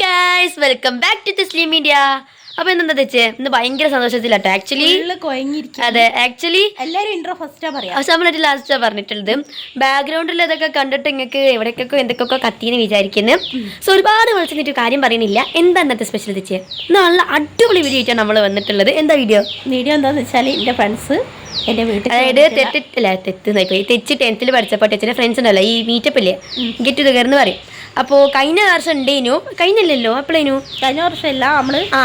Guys welcome back to Tasleem media അപ്പൊ എന്താ തെച്ചേ ഇന്ന് ഭയങ്കര സന്തോഷത്തിലാട്ടോ. ആക്ച്വലി അതെ ആക്ച്വലി എല്ലാരും ഇൻട്രോ ഫസ്റ്റാ പറയാം. പക്ഷെ നമ്മളൊരു ലാസ്റ്റാ പറഞ്ഞിട്ടുള്ളത്. ബാക്ക്ഗ്രൗണ്ടിൽ ഇതൊക്കെ കണ്ടിട്ട് നിങ്ങൾക്ക് എവിടേക്കൊക്കെ എന്തൊക്കെയൊക്കെ കത്തിന്ന് വിചാരിക്കുന്നു. സോ ഒരുപാട് വിളിച്ചിട്ട് കാര്യം പറയുന്നില്ല. എന്താ ഇന്നത്തെ സ്പെഷ്യൽ തെച്ചേ നല്ല അടിപൊളി വീഡിയോ ആയിട്ടാണ് നമ്മൾ വന്നിട്ടുള്ളത്. എന്താ വീഡിയോ വീഡിയോ എന്താന്ന് വെച്ചാൽ എന്റെ ഫ്രണ്ട്സ് എന്റെ വീട്ടിൽ അതായത് തെറ്റില്ല തെറ്റ് തെച്ച് ടെൻത്തിൽ പഠിച്ചപ്പോൾ ടെച്ചിന്റെ ഫ്രണ്ട്സ് ഉണ്ടല്ലോ ഈ മീറ്റപ്പ് ഇല്ലേ? ഗെറ്റ് ടുഗർ എന്ന് പറയും. അപ്പോൾ കഴിഞ്ഞ വർഷം ഉണ്ടേനു കഴിഞ്ഞില്ലല്ലോ അപ്പോഴേനു കഴിഞ്ഞ വർഷമല്ല നമ്മൾ ആ.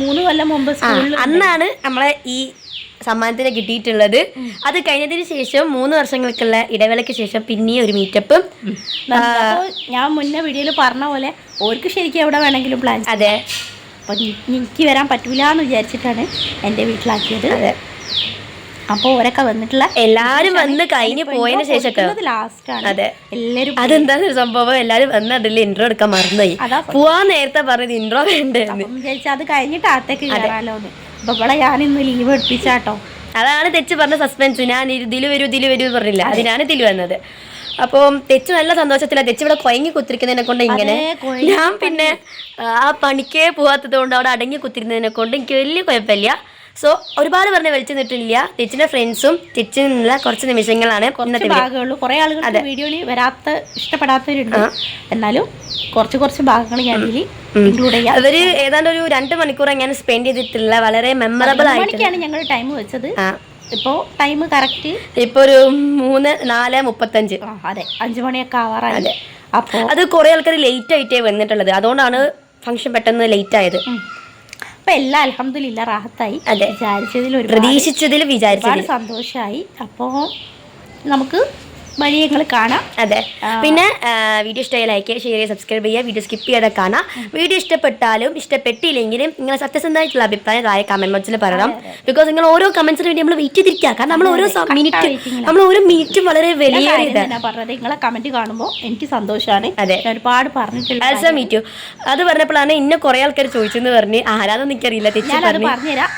മൂന്ന് കൊല്ലം മുമ്പ് സ്കൂളിൽ അന്നാണ് നമ്മളെ ഈ സമ്മാനത്തിന് കിട്ടിയിട്ടുള്ളത്. അത് കഴിഞ്ഞതിന് ശേഷം മൂന്ന് വർഷങ്ങൾക്കുള്ള ഇടവേളയ്ക്ക് ശേഷം പിന്നെയും ഒരു മീറ്റപ്പ് ഞാൻ മുന്നേ വീഡിയോയിൽ പറഞ്ഞ പോലെ ഓർക്ക് ശരിക്കും എവിടെ വേണമെങ്കിലും പ്ലാൻ അതെ. അപ്പൊ എനിക്ക് വരാൻ പറ്റൂല എന്ന് വിചാരിച്ചിട്ടാണ് എന്റെ വീട്ടിലാക്കിയത്. അതെ. അപ്പൊ ഓരൊക്കെ വന്നിട്ടുള്ള എല്ലാരും വന്ന് കഴിഞ്ഞ് പോയതിനു ശേഷം അതെ. എല്ലാരും അതെന്താ സംഭവം? എല്ലാരും വന്ന് അതിൽ ഇൻട്രോ എടുക്കാൻ മറന്നുപോയി. പോവാൻ നേരത്തെ പറഞ്ഞത് ഇൻട്രോ വേണ്ട അത് കഴിഞ്ഞിട്ട് അകത്തേക്ക് കയറാലോ എന്ന് അപ്പൊ ഇവിടെ ഞാൻ ഇന്ന് ലീവ് എടുപ്പിച്ചാട്ടോ. അതാണ് തെച്ച് പറഞ്ഞ സസ്പെൻസ് ഞാൻ ഇതിൽ വരൂ ഇതിൽ വരൂ പറഞ്ഞില്ല? അതിനാണ് ഇതിൽ വന്നത്. അപ്പം തെച്ച് നല്ല സന്തോഷത്തിലാണ് തെച്ച് ഇവിടെ കൊയങ്ങി കുത്തിരിക്കുന്നതിനെ കൊണ്ട് ഇങ്ങനെ ഞാൻ പിന്നെ ആ പണിക്കേ പോവാത്തത് കൊണ്ട് അവിടെ അടങ്ങി കുത്തിരുന്നതിനെ കൊണ്ട് എനിക്ക് വലിയ കുഴപ്പമില്ല. സോ ഒരുപാട് പറഞ്ഞ് വലിച്ചു നിട്ടില്ല ചേച്ചിന്റെ ഫ്രണ്ട്സും ചേച്ചി നിന്നുള്ള കുറച്ച് നിമിഷങ്ങളാണ് video. ഭാഗമുള്ളൂ. കുറെ ആളുകൾ വീഡിയോയിൽ വരാത്ത ഇഷ്ടപ്പെടാത്തവരുണ്ട്. എന്നാലും കുറച്ച് കുറച്ച് ഭാഗങ്ങൾ ഞാൻ അവർ ഏതാണ്ട് ഒരു രണ്ട് മണിക്കൂർ ഞാൻ സ്പെൻഡ് ചെയ്തിട്ടില്ല വളരെ മെമ്മറബിൾ ആയിട്ട് മണിക്കാണ് ഞങ്ങൾ ടൈം വെച്ചത്. ഇപ്പോ ടൈം കറക്റ്റ് ഇപ്പൊ ഒരു മൂന്ന് നാല് മുപ്പത്തഞ്ച്. അതെ. അഞ്ചു മണിയൊക്കെ ആവാറായി. അപ്പോൾ അത് കുറെ ആൾക്കാർ ലേറ്റ് ആയിട്ടേ വന്നിട്ടുള്ളത്. അതുകൊണ്ടാണ് ഫംഗ്ഷൻ പെട്ടെന്ന് ലേറ്റ് ആയത്. അപ്പൊ എല്ലാം അലഹമില്ല റാഹത്തായി. വിചാരിച്ചതിൽ ഒരു പ്രതീക്ഷിച്ചതിൽ വിചാരിച്ചു സന്തോഷമായി അപ്പോ നമുക്ക് വഴി ഞങ്ങൾ കാണാം. അതെ. പിന്നെ വീഡിയോ ഇഷ്ടമായി ലൈക്ക് ചെയ്യുക ഷെയർ ചെയ്യുക. സബ്സ്ക്രൈബ് ചെയ്യുക വീഡിയോ സ്കിപ്പ് ചെയ്യാതെ കാണാം. വീഡിയോ ഇഷ്ടപ്പെട്ടാലും ഇഷ്ടപ്പെട്ടില്ലെങ്കിലും നിങ്ങൾ സത്യസന്ധമായിട്ടുള്ള അഭിപ്രായം താഴെ കമന്റ് ബോക്സിൽ പറയണം. ബിക്കോസ് നിങ്ങൾ ഓരോ കമന്റ്സിന് വേണ്ടി നമ്മൾ വെയിറ്റ് ചെയ്തിരിക്കുക. കാരണം നമ്മൾ ഓരോ മിനിറ്റ് നമ്മൾ ഓരോ മിനിറ്റും വളരെ വലിയ പറഞ്ഞത് നിങ്ങളെ കമന്റ് കാണുമ്പോൾ എനിക്ക് സന്തോഷമാണ് അതെ. ഒരുപാട് പറഞ്ഞിട്ടുണ്ട് അത് മീറ്റു അത് പറഞ്ഞപ്പോഴാണ് ഇന്ന കുറെ ആൾക്കാർ ചോദിച്ചെന്ന് പറഞ്ഞ്. ആരാധന എനിക്കറിയില്ല. ഞാനത് പറഞ്ഞു. പറഞ്ഞുതരാം.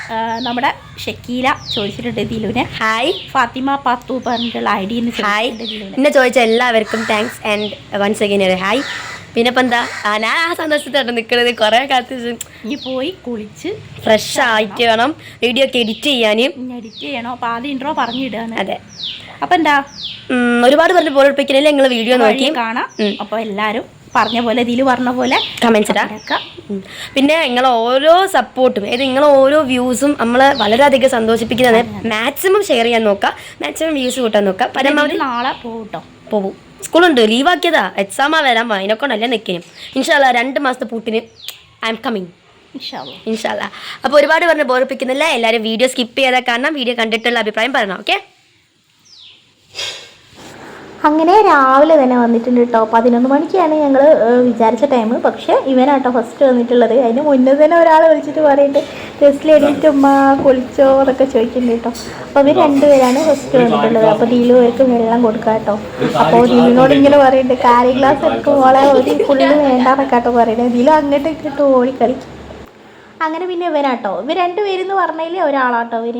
നമ്മുടെ ഷക്കീല ചോദിച്ചിട്ടുണ്ട് ദിലുവിനെ. ഹായ് ഫാത്തിമ പാത്തു പറഞ്ഞിട്ടുള്ള ഐ ഡി എന്ന് ഹായ് എന്നെ ചോദിച്ച എല്ലാവർക്കും thanks and once again hi പിന്നെ ഇപ്പം എന്താ? ഞാൻ ആ സന്തോഷത്തോട്ട് നിൽക്കുന്നത് കുറേ കാലത്ത് ഇനി പോയി കുളിച്ച് ഫ്രഷ് ആയിട്ട് വേണം വീഡിയോ ഒക്കെ എഡിറ്റ് ചെയ്യാൻ എഡിറ്റ് ചെയ്യണം. അപ്പൊ ആദ്യം ഇൻട്രോ പറഞ്ഞിടുകയാണ് അതെ. അപ്പൊ എന്താ? ഒരുപാട് പറഞ്ഞ് ബോധിപ്പിക്കണില്ല നിങ്ങൾ വീഡിയോ നോക്കി? കാണാം. അപ്പൊ എല്ലാരും പറഞ്ഞ പോലെ ഇതിൽ പറഞ്ഞ പോലെ കമൻസ് ഇടാം പിന്നെ നിങ്ങൾ ഓരോ സപ്പോർട്ടും അതായത് നിങ്ങൾ ഓരോ വ്യൂസും നമ്മളെ വളരെയധികം സന്തോഷിപ്പിക്കുന്നത് മാക്സിമം ഷെയർ ചെയ്യാൻ നോക്കാം മാക്സിമം വ്യൂസ് കൂട്ടാൻ നോക്കാം. പരമാവധി നാളെ പോകട്ടോ പോകും സ്കൂളുണ്ട് ലീവാക്കിയതാ എക്സാമാ വരാൻ അതിനെക്കൊണ്ടല്ല നിൽക്കണം ഇൻഷാല്ല രണ്ട് മാസത്തെ പൂട്ടിന് ഐ എം കമ്മിങ് ഇൻഷാല്ലോ ഇൻഷാല്ല അപ്പോൾ ഒരുപാട് പറഞ്ഞ് ബോറിപ്പിക്കുന്നില്ല എല്ലാവരും വീഡിയോ സ്കിപ്പ് ചെയ്താൽ കാരണം വീഡിയോ കണ്ടിട്ടുള്ള അഭിപ്രായം പറയണം ഓക്കെ അങ്ങനെ രാവിലെ തന്നെ വന്നിട്ടുണ്ട് കേട്ടോ പതിനൊന്ന് മണിക്കാണ് ഞങ്ങൾ വിചാരിച്ച ടൈം പക്ഷേ ഇവനാട്ടോ ഫസ്റ്റ് വന്നിട്ടുള്ളത്. അതിന് മുന്നേ തന്നെ ഒരാൾ വിളിച്ചിട്ട് പറയുന്നുണ്ട് ടെസ്റ്റിൽ എണീറ്റ് ഉമ്മ കുളിച്ചോ എന്നൊക്കെ ചോദിക്കുന്നുണ്ട് കേട്ടോ അപ്പോൾ ഇവർ രണ്ടുപേരാണ് ഫസ്റ്റ് വന്നിട്ടുള്ളത്. അപ്പോൾ ദീലു അവർക്ക് വെള്ളം കൊടുക്കാം കേട്ടോ അപ്പോൾ ദീലിനോട് ഇങ്ങനെ പറയുന്നുണ്ട് കാരി ഗ്ലാസ് എടുക്കുമ്പോളെ ഒരു ഫുള്ള് വേണ്ടാന്നൊക്കെ കേട്ടോ പറയുന്നത് ദീലു അങ്ങോട്ട് ഇട്ടിട്ട് ഓടിക്കളിക്കും. അങ്ങനെ പിന്നെ ഇവനാട്ടോ. ഇവർ രണ്ടുപേരെന്ന് പറഞ്ഞതിൽ ഒരാളാട്ടോ ഇവർ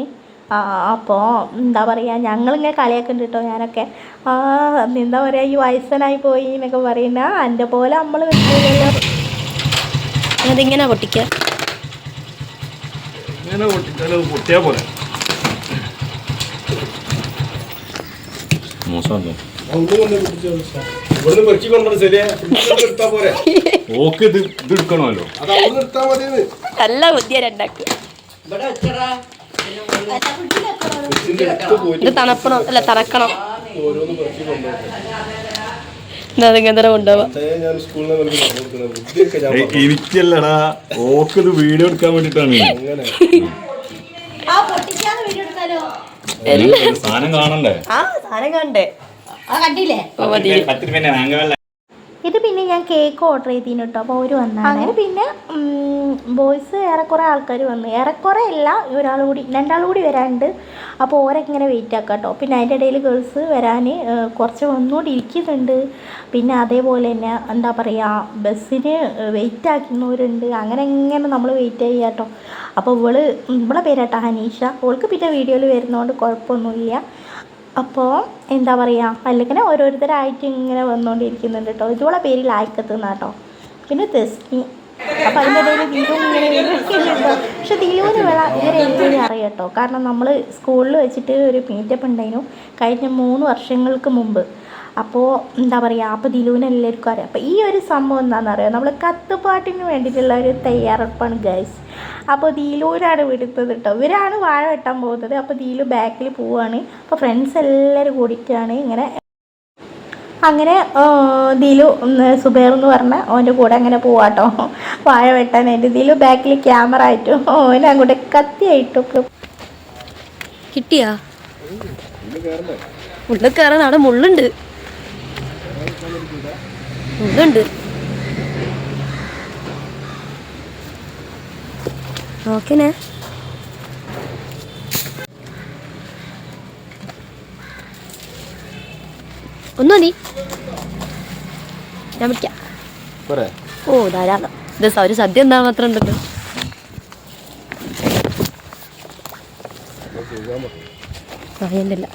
അപ്പോൾ എന്താ പറയുക ഞങ്ങളിങ്ങനെ കളിയാക്കുന്നുണ്ട് കേട്ടോ ഞാനൊക്കെ. ആ എന്താ പറയുക ഈ വയസ്സനായി പോയി എന്നൊക്കെ പറയുന്ന എന്റെ പോലെ നമ്മൾ അതിങ്ങനെ പൊട്ടിക്കുക പൊട്ടിയാ പോലെ മോശമല്ലേ ഇവിടുന്ന് പെറുക്കി കൊണ്ടത് ശരിയാ. എടുത്താ പോരെ. ഓക്ക് ഇത് ഇത് എടുക്കണമല്ലോ. അത് അവിടെ നിർത്താൻ മതിയെന്ന്. നല്ല ബുദ്ധിയ രണ്ടാക്ക്. ഇത് തണുപ്പണോ അല്ല തണക്കണം. എനിക്കല്ലടാ വീഡിയോ എടുക്കാൻ വേണ്ടിട്ടാണ്. സാധനം കാണണ്ടേ? ആ സാധനം കാണണ്ടേ? കണ്ടില്ലേ? ഇത് പിന്നെ ഞാൻ കേക്ക് ഓർഡർ ചെയ്തിന് കേട്ടോ അപ്പോൾ അവർ വന്നു അങ്ങനെ പിന്നെ ബോയ്സ് ഏറെക്കുറെ ആൾക്കാർ വന്നു. ഏറെക്കുറെ അല്ല ഒരാൾ കൂടി രണ്ടാൾ കൂടി വരാനുണ്ട്. അപ്പോൾ ഓരൊക്കെ വെയിറ്റ് ആക്കാം കേട്ടോ പിന്നെ അതിന്റെ ഇടയിൽ ഗേൾസ് വരാൻ കുറച്ച് വന്നുകൊണ്ട് ഇരിക്കുന്നുണ്ട് പിന്നെ അതേപോലെ തന്നെ എന്താ പറയുക ബസ്സിന് വെയിറ്റ് ആക്കുന്നവരുണ്ട്. അങ്ങനെ എങ്ങനെ നമ്മൾ വെയിറ്റ് ചെയ്യുക കേട്ടോ അപ്പോൾ ഇവൾ ഇവളെ പേരാട്ടോ ഹനീഷ. ഓൾക്ക് പിന്നെ വീഡിയോയിൽ വരുന്നതുകൊണ്ട് കുഴപ്പമൊന്നുമില്ല. അപ്പോൾ എന്താ പറയുക അല്ലെങ്കിൽ ഓരോരുത്തരായിട്ട് ഇങ്ങനെ വന്നുകൊണ്ടിരിക്കുന്നുണ്ട് കേട്ടോ ഇതുപോലെ പേര് ലായ്ക്കത്ത് നിന്നാ കേട്ടോ പിന്നെ തെസ്കി. അപ്പോൾ അതിന്റെ ഇടയിൽ ദീപു ഇങ്ങനെ കേട്ടോ പക്ഷെ ദീപുവിന് വേള ഇവരെ എനിക്ക് അറിയാം കേട്ടോ കാരണം നമ്മൾ സ്കൂളിൽ വെച്ചിട്ട് ഒരു മീറ്റപ്പ് ഉണ്ടായിരുന്നു. കഴിഞ്ഞ മൂന്ന് വർഷങ്ങൾക്ക് മുമ്പ്. അപ്പോൾ എന്താ പറയുക അപ്പോൾ ദിലുവിനെ എല്ലാവർക്കും അറിയാം. അപ്പോൾ ഈ ഒരു സംഭവം എന്താണെന്ന് അറിയാം നമ്മൾ കത്തുപാട്ടിന് വേണ്ടിയിട്ടുള്ള ഒരു തയ്യാറെടുപ്പാണ് ഗൈസ്. അപ്പോൾ ദീലൂരാണ് വിടുന്നത് കേട്ടോ ഇവരാണ് വാഴ വെട്ടാൻ പോകുന്നത്. അപ്പോൾ ദിലു ബാക്കിൽ പോവുകയാണ് അപ്പോൾ ഫ്രണ്ട്സ് എല്ലാവരും കൂടിയിട്ടാണ് ഇങ്ങനെ അങ്ങനെ ദിലു സുബേർ എന്ന് പറഞ്ഞ ഓന്റെ കൂടെ അങ്ങനെ പോവാട്ടോ വാഴ വെട്ടാനായിട്ട്. ദിലു ബാക്കിൽ ക്യാമറ ആയിട്ടും ഓനെ അങ്ങോട്ട് കത്തിയായിട്ടും. കിട്ടിയാ? ഉള്ളിൽ കയറാൻ അവിടെ മുള്ളുണ്ട്. മുള്ളുണ്ട് നോക്കണേ ഒന്നു മതി ഞാൻ പിടിക്കാം. ഓ ധാരാളം. ഇത് ഒരു സദ്യ എന്താ മാത്രം ഉണ്ടല്ലോ. അറിയണ്ടില്ല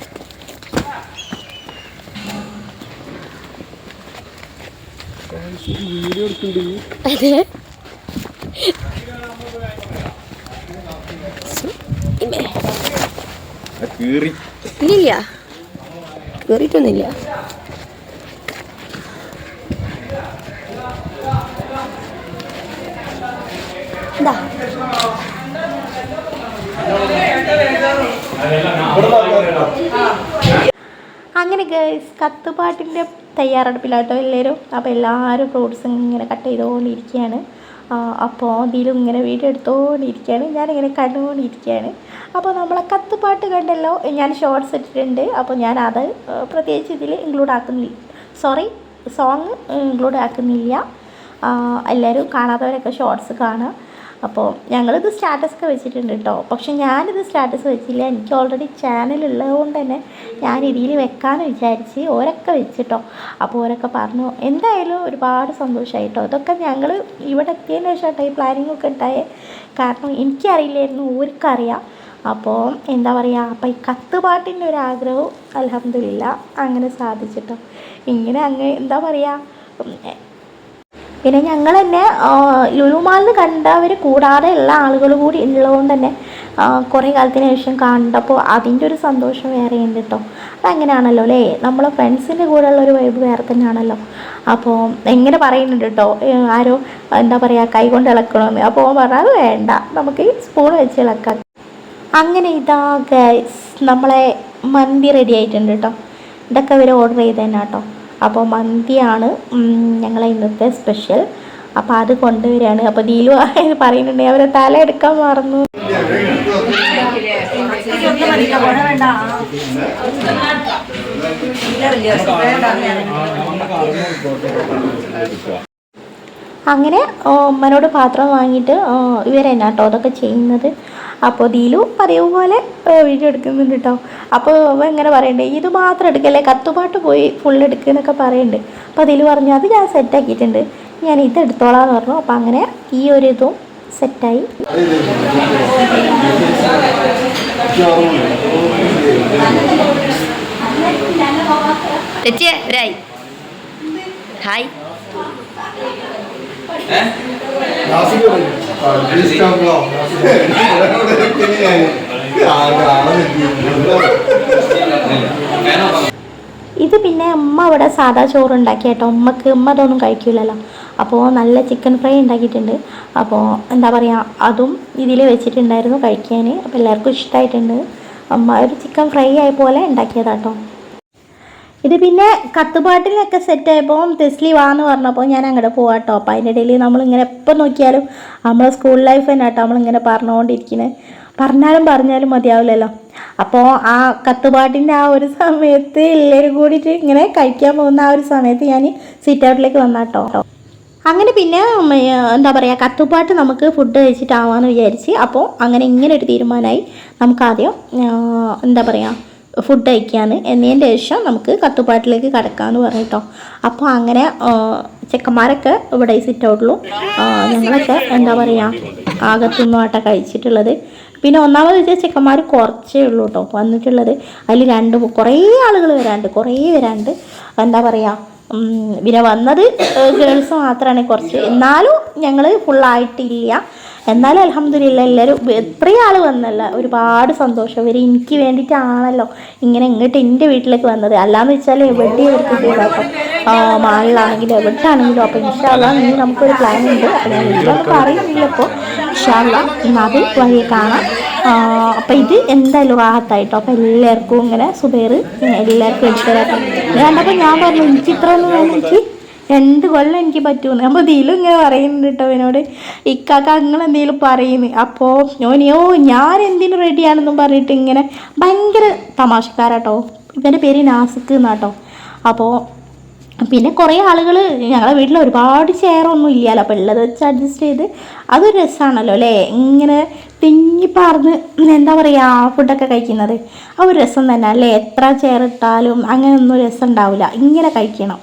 അതെ. ഇല്ലില്ല. കേറിയിട്ടൊന്നുമില്ല. എന്താ അങ്ങനെ ഗേൾസ് കത്തുപാട്ടിന്റെ തയ്യാറെടുപ്പിലാട്ടോ എല്ലാവരും. അപ്പോൾ എല്ലാവരും ഫ്രൂട്ട്സ് ഇങ്ങനെ കട്ട് ചെയ്തുകൊണ്ടിരിക്കുകയാണ് അപ്പോൾ ഇതിലും ഇങ്ങനെ വീഡിയോ എടുത്തുകൊണ്ടിരിക്കുകയാണ് ഞാനിങ്ങനെ കണ്ടുകൊണ്ടിരിക്കുകയാണ് അപ്പോൾ നമ്മളെ കത്തുപാട്ട് കണ്ടല്ലോ? ഞാൻ ഷോർട്ട്സ് ഇട്ടിട്ടുണ്ട്. അപ്പോൾ ഞാൻ അത് പ്രത്യേകിച്ച് ഇതിൽ ഇൻക്ലൂഡ് ആക്കുന്നില്ല. സോറി സോങ് ഇൻക്ലൂഡ് ആക്കുന്നില്ല. എല്ലാവരും കാണാത്തവരൊക്കെ ഷോർട്സ് കാണുക. അപ്പോൾ ഞങ്ങളിത് സ്റ്റാറ്റസൊക്കെ വെച്ചിട്ടുണ്ട് കേട്ടോ പക്ഷെ ഞാനിത് സ്റ്റാറ്റസ് വെച്ചില്ല. എനിക്ക് ഓൾറെഡി ചാനൽ ഉള്ളതുകൊണ്ട് തന്നെ ഞാൻ ഇതിൽ വെക്കാമെന്ന് വിചാരിച്ച് ഓരൊക്കെ വെച്ചിട്ടോ. അപ്പോൾ ഓരൊക്കെ പറഞ്ഞു എന്തായാലും ഒരുപാട് സന്തോഷമായി കേട്ടോ ഇതൊക്കെ ഞങ്ങൾ ഇവിടെ എത്തിയതിന് ശേഷം ഈ പ്ലാനിങ് ഒക്കെ ഉണ്ടായ കാരണം എനിക്കറിയില്ലായിരുന്നു ഓർക്കറിയാം അപ്പോൾ എന്താ പറയുക അപ്പോൾ ഈ കത്തുപാട്ടിന്റെ ഒരു ആഗ്രഹവും അലഹമില്ല അങ്ങനെ സാധിച്ചിട്ടോ. ഇങ്ങനെ അങ്ങ് എന്താ പറയുക പിന്നെ ഞങ്ങൾ തന്നെ ലുലുമാളിൽ കണ്ടവർ കൂടാതെ ഉള്ള ആളുകൾ കൂടി ഉള്ളതുകൊണ്ട് തന്നെ കുറേ കാലത്തിന് ശേഷം കണ്ടപ്പോൾ അതിന്റെ ഒരു സന്തോഷം വേറെ ഉണ്ട് കേട്ടോ അതങ്ങനെയാണല്ലോ അല്ലേ നമ്മളെ ഫ്രണ്ട്സിന്റെ കൂടെ ഉള്ള ഒരു വൈബ് വേറെ തന്നെയാണല്ലോ. അപ്പോൾ എങ്ങനെ പറയുന്നുണ്ട് കേട്ടോ ആരോ എന്താ പറയുക കൈ കൊണ്ട് ഇളക്കണമെന്ന് അപ്പോൾ പറഞ്ഞാൽ വേണ്ട. നമുക്ക് സ്പൂൺ വെച്ച് ഇളക്കാം. അങ്ങനെ ഇതാ ഗൈസ് നമ്മളെ മന്തി റെഡി ആയിട്ടുണ്ട് കേട്ടോ ഇതൊക്കെ ഇവർ ഓർഡർ ചെയ്ത് കേട്ടോ അപ്പോൾ മന്തിയാണ് ഞങ്ങളെ ഇന്നത്തെ സ്പെഷ്യൽ അപ്പോൾ അത് കൊണ്ടുവരികയാണ്. അപ്പോൾ ദീലു പറയുന്നുണ്ട് അവരെ തല എടുക്കാൻ മറന്നു. അങ്ങനെ ഉമ്മനോട് പാത്രം വാങ്ങിയിട്ട് ഇവരെന്നാ കേട്ടോ അതൊക്കെ ചെയ്യുന്നത്? അപ്പോൾ ദീലു പറയും പോലെ വീഡിയോ എടുക്കുന്നുണ്ട് കേട്ടോ അപ്പോൾ ഇങ്ങനെ പറയണ്ടേ ഇത് മാത്രം എടുക്കല്ലേ? കത്തുപാട്ട് പോയി ഫുൾ എടുക്കുന്നൊക്കെ പറയുന്നുണ്ട് അപ്പോൾ ദീലു പറഞ്ഞു അത് ഞാൻ സെറ്റാക്കിയിട്ടുണ്ട് ഞാൻ ഇത് എടുത്തോളാന്ന് പറഞ്ഞു. അപ്പോൾ അങ്ങനെ ഈ ഒരു ഇതും സെറ്റായി ഹായ്. ഇത് പിന്നെ ഉമ്മ ഇവിടെ സാധാ ചോറ് ഉണ്ടാക്കി കേട്ടോ. ഉമ്മക്ക് ഉമ്മ അതൊന്നും കഴിക്കില്ലല്ലോ അപ്പോൾ നല്ല ചിക്കൻ ഫ്രൈ ഉണ്ടാക്കിയിട്ടുണ്ട്. അപ്പോൾ എന്താ പറയുക അതും ഇതിൽ വെച്ചിട്ടുണ്ടായിരുന്നു കഴിക്കാൻ. അപ്പോൾ എല്ലാവർക്കും ഇഷ്ടമായിട്ടുണ്ട് അമ്മ ഒരു ചിക്കൻ ഫ്രൈ ആയ പോലെ ഉണ്ടാക്കിയതാട്ടോ. ഇത് പിന്നെ കത്തുപാട്ടിലൊക്കെ സെറ്റ് ആയപ്പോൾ തെസ്ലി വാന്ന് പറഞ്ഞപ്പോൾ ഞാൻ അങ്ങോട്ട് പോവാം കേട്ടോ അപ്പോൾ അതിന്റെ ഇടയിൽ നമ്മളിങ്ങനെ എപ്പോൾ നോക്കിയാലും നമ്മളെ സ്കൂൾ ലൈഫ് തന്നെ കേട്ടോ നമ്മളിങ്ങനെ പറഞ്ഞുകൊണ്ടിരിക്കുന്നത് പറഞ്ഞാലും പറഞ്ഞാലും മതിയാവില്ലല്ലോ. അപ്പോൾ ആ കത്തുപാട്ടിന്റെ ആ ഒരു സമയത്ത് എല്ലാവരും കൂടിയിട്ട് ഇങ്ങനെ കഴിക്കാൻ പോകുന്ന ആ ഒരു സമയത്ത് ഞാൻ സീറ്റ് ഔട്ടിലേക്ക് വന്നാട്ടോ അങ്ങനെ പിന്നെ എന്താ പറയുക കത്തുപാട്ട് നമുക്ക് ഫുഡ് കഴിച്ചിട്ടാവാമെന്ന് വിചാരിച്ച് അപ്പോൾ അങ്ങനെ ഇങ്ങനെ ഒരു തീരുമാനമായി നമുക്കാദ്യം എന്താ പറയുക ഫുഡ് കഴിക്കാന്ന് എന്നതിന്റെ ശേഷം നമുക്ക് കത്തുപാട്ടിലേക്ക് കടക്കാമെന്ന് പറഞ്ഞിട്ടോ അപ്പോൾ അങ്ങനെ ചെക്കന്മാരൊക്കെ ഇവിടെ സിറ്റ് ഔട്ടിലും ഞങ്ങളൊക്കെ എന്താ പറയുക ആകത്തുനിന്നും ആട്ട കഴിച്ചിട്ടുള്ളത്. പിന്നെ ഒന്നാമത് വെച്ചാൽ ചെക്കന്മാർ കുറച്ചേ ഉള്ളൂ കേട്ടോ വന്നിട്ടുള്ളത് അതിൽ രണ്ട് കുറേ ആളുകൾ വരാണ്ട് കുറേ വരാണ്ട് എന്താ പറയുക പിന്നെ വന്നത് ഗേൾസ് മാത്രമാണ് കുറച്ച്. എന്നാലും ഞങ്ങൾ ഫുള്ളായിട്ടില്ല എന്നാലും അലഹമ്മദില്ല എല്ലാവരും എത്രയും ആൾ വന്നല്ല. ഒരുപാട് സന്തോഷം. ഇവർ എനിക്ക് വേണ്ടിയിട്ടാണല്ലോ ഇങ്ങനെ ഇങ്ങോട്ട് എന്റെ വീട്ടിലേക്ക് വന്നത്. അല്ലാന്ന് വെച്ചാൽ എവിടെ എടുത്തിട്ടില്ല അപ്പം മാളിലാണെങ്കിലും എവിടെയാണെങ്കിലും അപ്പോൾ ഇൻഷാല്ല ഇനി നമുക്കൊരു പ്ലാൻ ഉണ്ട്. അപ്പോൾ ഞാൻ വീട്ടിലൊന്നും പറയുന്നില്ല ഇപ്പോൾ ഇൻഷാല്ല അത് വഴി കാണാം. അപ്പം ഇത് എന്തായാലും റാഹത്തായിട്ടോ? അപ്പം എല്ലാവർക്കും ഇങ്ങനെ സുബേർ എല്ലാവർക്കും എടുത്തു കണ്ടപ്പോൾ ഞാൻ പറഞ്ഞു എനിക്ക് ഇത്ര ഒന്നും രണ്ട് കൊല്ലം എനിക്ക് പറ്റുമെന്ന് അപ്പോൾ ഇതിലും ഇങ്ങനെ പറയുന്നുണ്ട് കേട്ടോ അവനോട്. ഇക്കാക്ക അങ്ങനെ എന്തെങ്കിലും പറയുന്നു. അപ്പോൾ ഓനിയോ ഞാൻ എന്തിനും റെഡിയാണെന്നും പറഞ്ഞിട്ട് ഇങ്ങനെ ഭയങ്കര തമാശക്കാരാട്ടോ. ഇവന്റെ പേര് നാസിക്ക് എന്നാട്ടോ അപ്പോൾ പിന്നെ കുറേ ആളുകൾ ഞങ്ങളുടെ വീട്ടിൽ ഒരുപാട് ചെയറൊന്നും ഇല്ലല്ലോ അപ്പോൾ ഉള്ളത് വെച്ച് അഡ്ജസ്റ്റ് ചെയ്ത് അതൊരു രസമാണല്ലോ അല്ലേ ഇങ്ങനെ തിങ്ങിപ്പാർന്ന് എന്താ പറയുക ഫുഡൊക്കെ കഴിക്കുന്നത്. ആ ഒരു രസം തന്നെ അല്ലേ? എത്ര ചെയർ ഇട്ടാലും അങ്ങനെയൊന്നും രസം ഉണ്ടാവില്ല ഇങ്ങനെ കഴിക്കണം.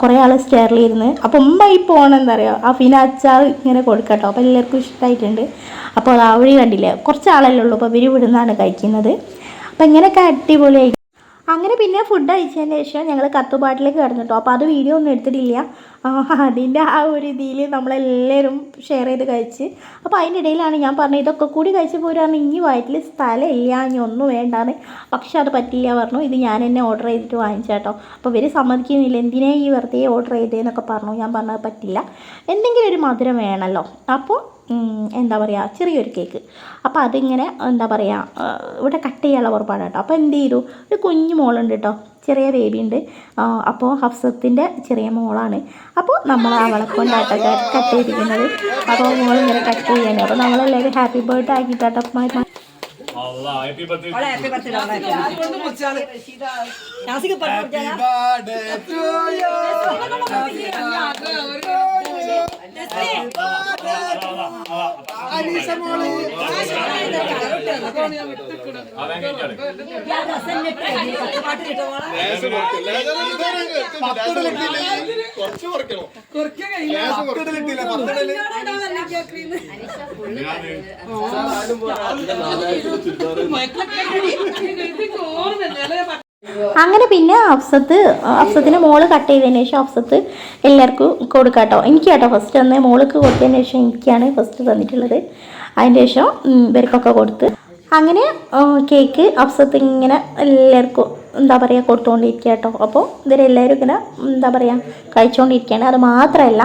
കുറേ ആൾ സ്റ്റെയറിലിരുന്ന് അപ്പോൾ ഉമ്മ ഈ പോകണം പറയുക ആ പിന്നെ അച്ചാർ ഇങ്ങനെ കൊടുക്കട്ടോ അപ്പോൾ എല്ലാവർക്കും ഇഷ്ടമായിട്ടുണ്ട് അപ്പോൾ അത് ആ വഴി കണ്ടില്ലേ. കുറച്ച് ആളല്ലേ ഉള്ളൂ. അപ്പോൾ ഇവർ ഇവിടുന്നാണ് കഴിക്കുന്നത്. അപ്പോൾ ഇങ്ങനെയൊക്കെ അടിപൊളിയായി. അങ്ങനെ പിന്നെ ഫുഡ് കഴിച്ചതിന് ശേഷം ഞങ്ങൾ കത്തുപാട്ടിലേക്ക് കിടന്നിട്ടോ അപ്പോൾ അത് വീഡിയോ ഒന്നും എടുത്തിട്ടില്ല. അതിന്റെ ആ ഒരു ഇതിൽ നമ്മളെല്ലാവരും ഷെയർ ചെയ്ത് കഴിച്ച്. അപ്പോൾ അതിന്റെ ഇടയിലാണ് ഞാൻ പറഞ്ഞത് ഇതൊക്കെ കൂടി കഴിച്ച് പോരാണ് ഇനി വയറ്റിൽ സ്ഥലമില്ല. ഇനി ഒന്നും വേണ്ടാന്ന്. പക്ഷെ അത് പറ്റില്ല പറഞ്ഞു. ഇത് ഞാൻ എന്നെ ഓർഡർ ചെയ്തിട്ട് വാങ്ങിച്ചാട്ടോ അപ്പോൾ ഇവർ സമ്മതിക്കുന്നില്ല. എന്തിനാ ഈ വെറുതെ ഓർഡർ ചെയ്തതെന്നൊക്കെ പറഞ്ഞു. ഞാൻ പറഞ്ഞത് പറ്റില്ല. എന്തെങ്കിലും ഒരു മധുരം വേണമല്ലോ അപ്പോൾ എന്താ പറയുക ചെറിയൊരു കേക്ക് അപ്പോൾ അതിങ്ങനെ എന്താ പറയുക ഇവിടെ കട്ട് ചെയ്യാനുള്ള ഉറപ്പാണ് കേട്ടോ അപ്പോൾ എന്ത് ചെയ്തു? ഒരു കുഞ്ഞു മോളുണ്ട് കേട്ടോ. ചെറിയ ബേബി ഉണ്ട് അപ്പോൾ ഹഫ്സത്തിന്റെ ചെറിയ മോളാണ്. അപ്പോൾ നമ്മൾ അവളെ കൊണ്ടാട്ട കട്ട് ചെയ്തിരിക്കുന്നത്. അപ്പോൾ മോൾ ഇങ്ങനെ കട്ട് ചെയ്യാൻ അപ്പോൾ നമ്മളെല്ലാവരും ഹാപ്പി ബർത്ത്ഡേ ആക്കിയിട്ടാട്ടോ ഞാൻ പത്തിടൽ അങ്ങനെ പിന്നെ അഫ്സത്ത് അഫ്സത്തിന് മോൾ കട്ട് ചെയ്തതിന് ശേഷം അഫ്സത്ത് എല്ലാവർക്കും കൊടുക്കാം കേട്ടോ എനിക്ക് കേട്ടോ ഫസ്റ്റ് തന്നെ. മോൾക്ക് കൊടുത്തതിന് ശേഷം എനിക്കാണ് ഫസ്റ്റ് തന്നിട്ടുള്ളത്. അതിന് ശേഷം ഇവർക്കൊക്കെ കൊടുത്ത് അങ്ങനെ കേക്ക് അഫ്സത്ത് ഇങ്ങനെ എല്ലാവർക്കും എന്താ പറയുക കൊടുത്തുകൊണ്ടിരിക്കുക കേട്ടോ അപ്പോൾ ഇവരെല്ലാവരും ഇങ്ങനെ എന്താ പറയുക കഴിച്ചുകൊണ്ടിരിക്കുകയാണ് അത് മാത്രമല്ല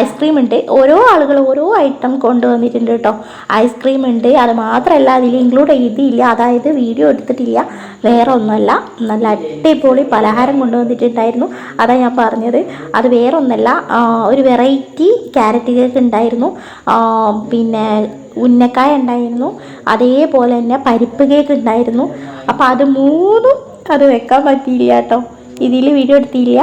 ഐസ്ക്രീം ഉണ്ട്. ഓരോ ആളുകൾ ഓരോ ഐറ്റം കൊണ്ടുവന്നിട്ടുണ്ട് കേട്ടോ ഐസ്ക്രീം ഉണ്ട്. അത് മാത്രമല്ല അതിൽ ഇൻക്ലൂഡ് ചെയ്തില്ല. അതായത് വീഡിയോ എടുത്തിട്ടില്ല. വേറെ ഒന്നുമല്ല. നല്ല അടിപൊളി പലഹാരം കൊണ്ടുവന്നിട്ടുണ്ടായിരുന്നു. അതാ ഞാൻ പറഞ്ഞത്. അത് വേറെ ഒന്നല്ല ഒരു വെറൈറ്റി ക്യാരറ്റ് കേക്ക് ഉണ്ടായിരുന്നു. പിന്നെ ഉന്നക്കായ ഉണ്ടായിരുന്നു. അതേപോലെ തന്നെ പരിപ്പ് കേക്ക് ഉണ്ടായിരുന്നു. അപ്പോൾ അത് മൂന്നും അത് വെക്കാൻ പറ്റിയില്ല കേട്ടോ. ഇതിൽ വീഡിയോ എടുത്തില്ല.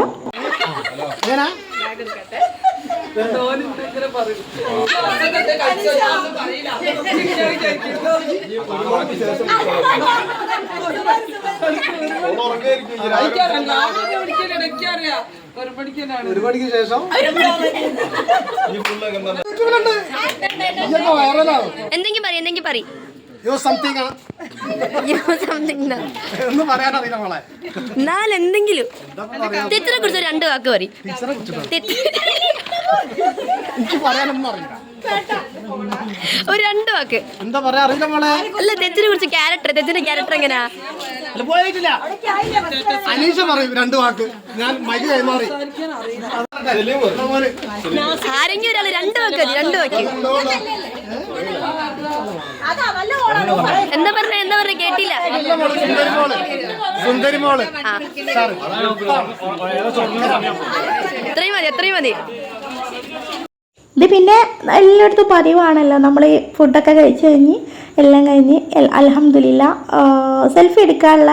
ഒരു മണിക്ക് ശേഷം എന്തെങ്കിലും പറയും എന്തെങ്കിലും പറയും. തെറ്റിനെ കുറിച്ച് രണ്ട് വാക്ക് പറയും. എനിക്ക് പറയാനൊന്നും അറിയില്ല. ഒരു രണ്ട് വാക്ക്. എന്താ പറയാ അറിയില്ല മോളെ. അല്ല തെച്ചിനെ കുറിച്ച് ക്യാരക്ടർ തെച്ചിന്റെ ക്യാരക്ടർ എങ്ങനെയാ പോയിട്ടില്ല. അനീഷ പറയും രണ്ട് വാക്ക്. ഞാൻ മൈക്ക് കൈമാറി. ആരെങ്കിലും ഒരാൾ രണ്ട് വാക്ക് മതി രണ്ട് വാക്ക്. എന്താ പറഞ്ഞ എന്താ പറഞ്ഞ കേട്ടില്ല. സുന്ദരി മോൾ. എത്രയും മതി അത്രയും മതി. ഇത് പിന്നെ എല്ലായിടത്തും പതിവാണല്ലോ. നമ്മൾ ഫുഡൊക്കെ കഴിച്ച് കഴിഞ്ഞ് എല്ലാം കഴിഞ്ഞ് അലഹമില്ല സെൽഫി എടുക്കാനുള്ള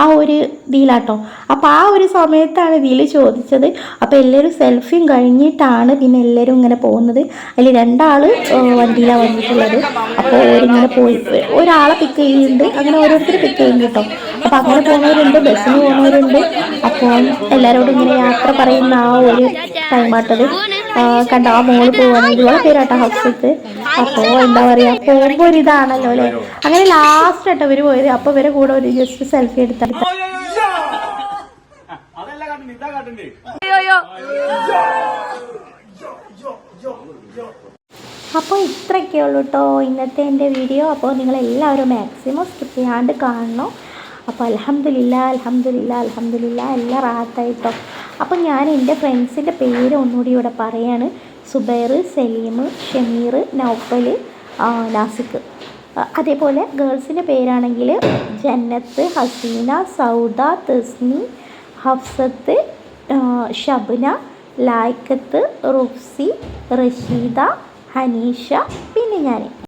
ആ ഒരു ഇതിലാട്ടോ. അപ്പോൾ ആ ഒരു സമയത്താണ് ഇതിൽ ചോദിച്ചത്. അപ്പോൾ എല്ലാവരും സെൽഫിയും കഴിഞ്ഞിട്ടാണ് പിന്നെ എല്ലാവരും ഇങ്ങനെ പോകുന്നത്. അതിൽ രണ്ടാൾ വണ്ടിയിലാണ് വന്നിട്ടുള്ളത്. അപ്പോൾ ഓരിങ്ങനെ പോയി. ഒരാളെ പിക്ക് ചെയ്യുന്നുണ്ട്. അങ്ങനെ ഓരോരുത്തർ പിക്ക് ചെയ്യും കേട്ടോ. അപ്പോൾ അങ്ങനെ പോകുന്നവരുണ്ട് ബസ്സിന് പോകുന്നവരുണ്ട്. അപ്പോൾ എല്ലാവരോടും ഇങ്ങനെ യാത്ര പറയുന്ന ആ ഒരു ടൈം ആട്ടത്. കണ്ട? ആ മോൾ പോവാണ്. ഇതുപോലെ പേരാട്ടോ ഹൗസത്ത് അപ്പോൾ എന്താ പറയാ പോകുമ്പോ ഒരു ഇതാണല്ലോ അല്ലേ? അങ്ങനെ ലാസ്റ്റ് ആയിട്ട് അവർ പോയത് അപ്പൊ ഇവരെ കൂടെ ഒരു ജസ്റ്റ് സെൽഫി എടുത്തെടുത്ത. അപ്പോൾ ഇത്രയൊക്കെ ഉള്ളൂ കേട്ടോ ഇന്നത്തെ എന്റെ വീഡിയോ അപ്പോൾ നിങ്ങളെല്ലാവരും മാക്സിമം സ്കിപ്പ് ചെയ്യാണ്ട് കാണണം. അപ്പോൾ അലഹമില്ല അലഹമില്ല അലഹമില്ല എല്ലാം റാത്തായിട്ടോ അപ്പോൾ ഞാൻ എന്റെ ഫ്രണ്ട്സിന്റെ പേര് ഒന്നുകൂടി ഇവിടെ പറയാണ്. സുബൈർ സലീം ഷമീർ നൗഫൽ നാസിക്. അതേപോലെ ഗേൾസിന്റെ പേരാണെങ്കിൽ ജന്നത്ത് ഹസീന സൗദ തസ്നി ഹഫ്സത്ത് ഷബ്ന ലായ്ക്കത്ത് റുഫ്സി റഷീദ ഹനീഷ പിന്നെ ഞാൻ